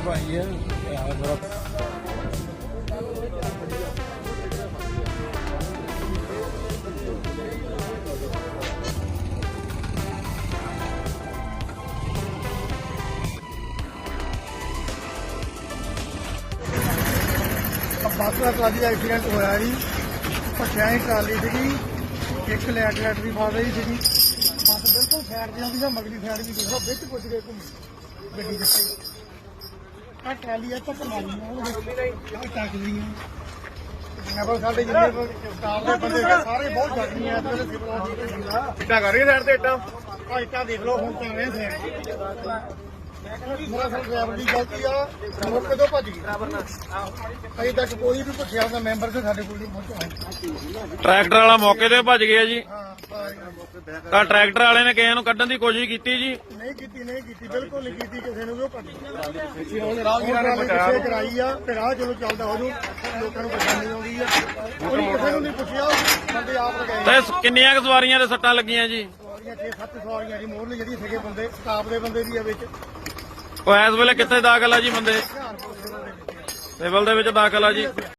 ਤੇ ਭਾਈ ਬਾਸਰਾ ਟਰਾਲੀ ਦਾ ਐਕਸੀਡੈਂਟ ਹੋਇਆ ਜੀ। ਪਛਾਈ ਟਰਾਲੀ ਸੀਗੀ, ਇੱਕ ਲੈਟ ਲੈਟ ਵੀ ਫਸ ਰਹੀ ਸੀਗੀ। ਬਸ ਬਿਲਕੁਲ ਸਾਈਡ ਦੇ ਆਉਂਦੀ ਜਾਂ ਮਗਲੀ ਸਾਈਡ ਵੀ ਦੇਖੋ ਵਿੱਚ ਕੁਝ ਗਏ ਘੁੰਮੀ ਗੱਡੀ ਜਿੱਥੇ ਆ ਟਰਾਲੀ ਆ ਤੱਕ ਮਾਰੀ ਆ ਉਹ ਵਿੱਚ ਟੱਕ ਗਈਆਂ ਨਬਲ ਸਾਡੇ ਜਿੰਨੇ ਕੁ ਸਟਾਫ ਦੇ ਬੰਦੇ ਹੈਗੇ, ਸਾਰੇ ਬਹੁਤ ਜ਼ਖਮੀ ਆ ਤੇ ਸਿਵਲ ਹਸਪੀਟਲ ਦਾ ਇੱਟਾਂ ਕਰ ਰਹੀ ਸਾਈਡ ਤੇ ਇੱਟਾਂ? ਆ ਇੱਟਾਂ ਦੇਖ ਲਓ ਹੁਣ ਤਾਂ ਰਹੇ ਸਾਈਡ ਮੇਰਾ ਸਰ ਡਰਾਈਵਰ ਦੀ ਗਲਤੀ ਆ ਮੌਕੇ ਤੋਂ ਭੱਜ ਗਈ। ਅਜੇ ਤੱਕ ਕੋਈ ਵੀ ਪੁੱਛਿਆ ਦਾ ਮੈਂਬਰ ਤੇ ਸਾਡੇ ਕੋਲ ਨਹੀਂ ਪਹੁੰਚਿਆ। ਟਰੈਕਟਰ ਵਾਲਾ ਮੌਕੇ ਤੇ ਭੱਜ ਗਿਆ ਜੀ। ਤਾਂ ਟਰੈਕਟਰ ਵਾਲੇ ਨੇ ਕਿਸੇ ਨੂੰ ਕੱਢਣ ਦੀ ਕੋਸ਼ਿਸ਼ ਕੀਤੀ ਜੀ। ਨਹੀਂ ਕੀਤੀ ਨਹੀਂ ਕੀਤੀ ਬਿਲਕੁਲ ਨਹੀਂ ਕੀਤੀ ਕਿਸੇ ਨੂੰ ਵੀ ਉਹ ਕੱਢ ਪਿੱਛੇ ਉਹਨੇ ਰਾਹ ਉਹਨਾਂ ਨੇ ਕਰਾਈ ਆ ਤੇ ਰਾਹ ਚਲੋ ਚੱਲਦਾ ਹੋ ਜੂ ਲੋਕਾਂ ਨੂੰ ਪਰੇਸ਼ਾਨੀ ਆਉਂਦੀ ਆ। ਕੋਈ ਕਿਸੇ ਨੂੰ ਨਹੀਂ ਪੁੱਛਿਆ ਬੰਦੇ ਆਪ ਲਗਾਏ ਤੇ ਸ- ਕਿੰਨੀਆਂ ਕੁ ਸਵਾਰੀਆਂ ਦੇ ਸੱਟਾਂ ਲੱਗੀਆਂ ਜੀ? ਸਵਾਰੀਆਂ 6-7 ਸਵਾਰੀਆਂ ਦੀ ਮੋਹਰਲੀ ਜਿਹੜੀ ਸੀਗੇ ਬੰਦੇ ਸਟਾਫ ਦੇ ਬੰਦੇ ਵੀ ਆ ਵਿੱਚ। ਉਹ ਇਸ ਵੇਲੇ ਕਿੱਥੇ ਦਾਖਲ ਆ ਜੀ ਬੰਦੇ? ਸਿਵਲ ਦੇ ਵਿੱਚ ਦਾਖਲ ਆ ਜੀ।